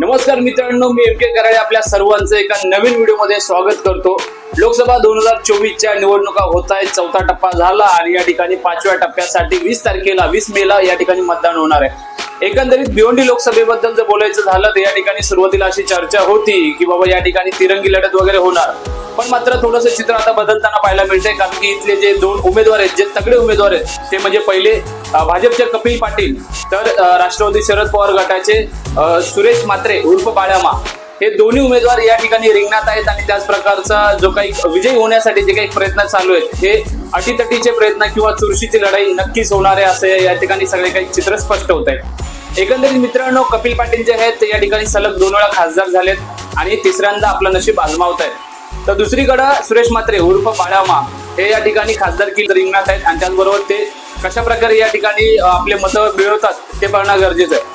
नमस्कार मित्रांनो मी एम के कराडे आपल्या सर्वांचं एका नवीन व्हिडिओमध्ये स्वागत करतो. लोकसभा दोन हजार चोवीसच्या निवडणुका होत आहेत चौथा टप्पा झाला आणि या ठिकाणी पाचव्या टप्प्यासाठी वीस तारखेला वीस मेला या ठिकाणी मतदान होणार आहे. एकंदरीत भिवंडी लोकसभेबद्दल जर बोलायचं झालं तर या ठिकाणी सुरुवातीला अशी चर्चा होती की बाबा या ठिकाणी तिरंगी लढत वगैरे होणार. पण मात्र थोडंसं चित्र आता बदलताना पाहायला मिळतंय कारण की इथले जे दोन उमेदवार आहेत जे तगडे उमेदवार आहेत ते म्हणजे पहिले भाजपचे कपिल पाटील तर राष्ट्रवादी शरद पवार गटाचे सुरेश मात्रे उर्फ बाळामा. हे दोन्ही उमेदवार या ठिकाणी रिंगणात आहेत आणि त्याच प्रकारचा जो काही विजयी होण्यासाठी जे काही प्रयत्न चालू आहेत हे अटीतटीचे प्रयत्न किंवा चुरशीची लढाई नक्कीच होणार आहे असे या ठिकाणी सगळे काही चित्र स्पष्ट होत आहेत. एकंदरीत मित्रांनो कपिल पाटील जे आहेत ते या ठिकाणी सलग दोन वेळा खासदार झालेत आणि तिसऱ्यांदा आपलं नशीब आजमावत आहेत. तर दुसरीकडं सुरेश मात्रे उर्फ बाळामा हे या ठिकाणी खासदारकी रिंगणात आहेत आणि त्याचबरोबर ते कशा प्रकारे या ठिकाणी आपले मतं मिळवतात ते पाहणं गरजेचं आहे.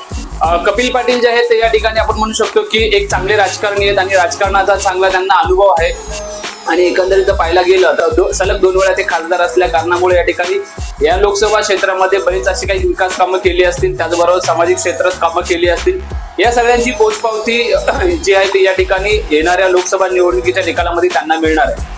कपिल पाटील जे आहेत ते या ठिकाणी आपण म्हणू शकतो की एक चांगले राजकारणी आहेत आणि राजकारणाचा चांगला त्यांना अनुभव आहे. आणि एकंदरीत पाहायला गेलं तर दो, सलग दोन वेळा ते खासदार असल्या कारणामुळे या ठिकाणी या लोकसभा क्षेत्रामध्ये बरेच अशी काही विकास कामं केली असतील त्याचबरोबर सामाजिक क्षेत्रात कामं केली असतील. या सगळ्यांची पोचपावती जी आहे ती या ठिकाणी येणाऱ्या लोकसभा निवडणुकीच्या निकालामध्ये त्यांना मिळणार आहे.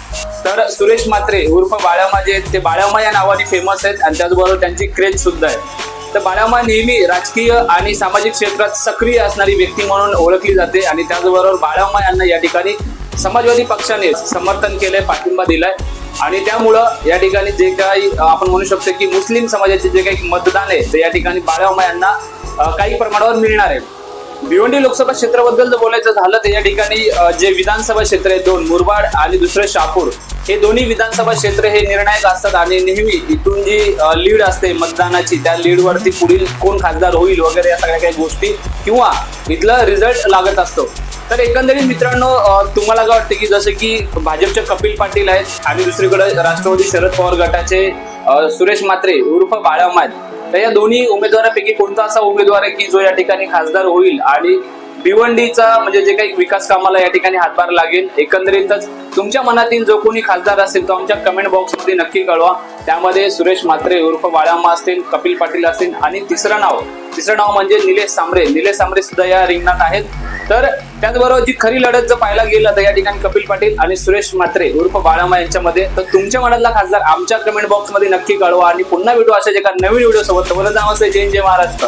तर सुरेश मात्रे उर्फ बाळामा जे आहेत ते बाळामा या नावाने फेमस आहेत आणि त्याचबरोबर त्यांची क्रेज सुद्धा आहे. तर बाळामा नेहमी राजकीय आणि सामाजिक क्षेत्रात सक्रिय असणारी व्यक्ती म्हणून ओळखली जाते आणि त्याचबरोबर बाळामा यांना या ठिकाणी समाजवादी पक्षाने समर्थन केलंय पाठिंबा दिलाय. आणि त्यामुळं या ठिकाणी जे काही आपण म्हणू शकतो की मुस्लिम समाजाचे जे काही मतदान आहे ते या ठिकाणी बाळामा यांना काही प्रमाणावर मिळणार आहे. भिवंडी लोकसभा क्षेत्राबद्दल जर बोलायचं झालं तर या ठिकाणी जे विधानसभा क्षेत्र आहे दोन मुरबाड आणि दुसरे शापूर हे दोन्ही विधानसभा क्षेत्र हे निर्णायक असतात आणि नेहमी इथून जी लीड असते मतदानाची त्या लीडवरती पुढील कोण खासदार होईल वगैरे या सगळ्या काही गोष्टी किंवा इथला रिझल्ट लागत असतो. तर एकंदरीत मित्रांनो तुम्हाला काय वाटतं की जसं की भाजपचे कपिल पाटील आहेत आणि दुसरीकडे राष्ट्रवादी शरद पवार गटाचे सुरेश मात्रे उर्फ बाळामा तर या दोन्ही उमेदवारापैकी कोणता असा उमेदवार आहे की जो या ठिकाणी खासदार होईल आणि भिवंडीचा म्हणजे जे काही विकास कामाला या ठिकाणी हातभार लागेल एकंदरीतच तुमच्या मनातील जो कोणी खासदार असेल तो आमच्या कमेंट बॉक्समध्ये नक्की कळवा. त्यामध्ये सुरेश म्हात्रे उर्फ बाळामा असतील कपिल पाटील असतील आणि तिसरं नाव. तिसरं नाव म्हणजे निलेश सांबरे निलेश सांबरे सुद्धा या रिंगणात आहेत. तर त्याचबरोबर जी खरी लढत जर पाहायला गेलं तर या ठिकाणी कपिल पाटील आणि सुरेश म्हात्रे उर्फ बाळामा यांच्यामध्ये. तर तुमच्या मनातला खासदार आमच्या कमेंट बॉक्समध्ये नक्की कळवा. आणि पुन्हा भेटू अशा एका नवीन व्हिडिओ सोबत. नमस्ते जय जय महाराष्ट्र.